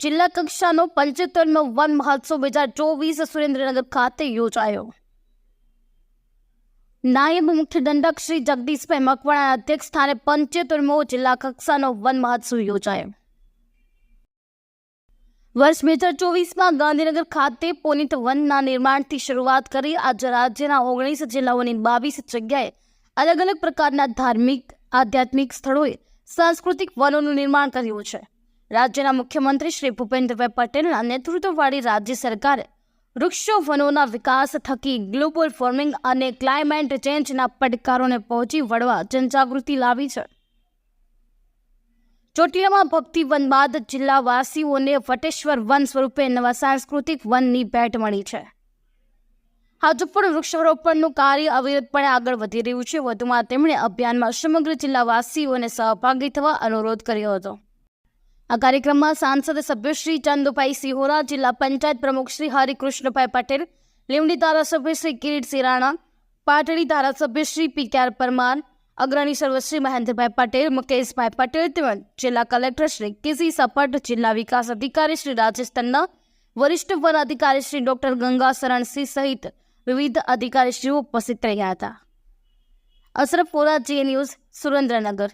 જિલ્લા કક્ષાનો પંચોતેરમો વન મહોત્સવ બે હજાર ચોવીસ સુરેન્દ્રનગર ખાતે યોજાયો. નાયબ મુખ્ય દંડક શ્રી જગદીશભાઈ મકવાણાના અધ્યક્ષ સ્થાને પંચોતેરમો જિલ્લા કક્ષાનો વન મહોત્સવ યોજાયો. વર્ષ બે હજાર ચોવીસમાં ગાંધીનગર ખાતે પોનિત વનના નિર્માણથી શરૂઆત કરી આજે રાજ્યના ઓગણીસ જિલ્લાઓની બાવીસ જગ્યાએ અલગ અલગ પ્રકારના ધાર્મિક, આધ્યાત્મિક સ્થળોએ સાંસ્કૃતિક વનોનું નિર્માણ કર્યું છે. રાજ્યના મુખ્યમંત્રી શ્રી ભૂપેન્દ્રભાઈ પટેલના નેતૃત્વવાળી રાજ્ય સરકારે વૃક્ષો વનોના વિકાસ થકી ગ્લોબલ વોર્મિંગ અને ક્લાઇમેટ ચેન્જના પડકારોને પહોંચી વળવા જનજાગૃતિ લાવી છે. ચોટીલામાં ભક્તિ વન બાદ જિલ્લાવાસીઓને વટેશ્વર વન સ્વરૂપે નવા સાંસ્કૃતિક વનની ભેટ મળી છે. હજુ પણ વૃક્ષારોપણનું કાર્ય અવિરતપણે આગળ વધી રહ્યું છે. વધુમાં તેમણે અભિયાનમાં સમગ્ર જિલ્લાવાસીઓને સહભાગી થવા અનુરોધ કર્યો હતો. આ કાર્યક્રમમાં સાંસદ સભ્ય શ્રી ચંદુભાઈ સિહોરા, જિલ્લા પંચાયત પ્રમુખ શ્રી હરિકૃષ્ણભાઈ પટેલ, લીમડી ધારાસભ્ય શ્રી કિરીટ સિરાણા, પાટડી ધારાસભ્ય શ્રી પી કે આર પરમાર, અગ્રણી સર્વશ્રી મહેન્દ્રભાઈ પટેલ, મુકેશભાઈ પટેલ તેમજ જિલ્લા કલેક્ટર શ્રી કેસી સપટ, જિલ્લા વિકાસ અધિકારી શ્રી રાજેશ તન્ના, વરિષ્ઠ વન અધિકારી શ્રી ડોક્ટર ગંગા શરણસિંહ સહિત વિવિધ અધિકારીશ્રીઓ ઉપસ્થિત રહ્યા હતા. અશરફ પોરા જે ન્યૂઝ સુરેન્દ્રનગર.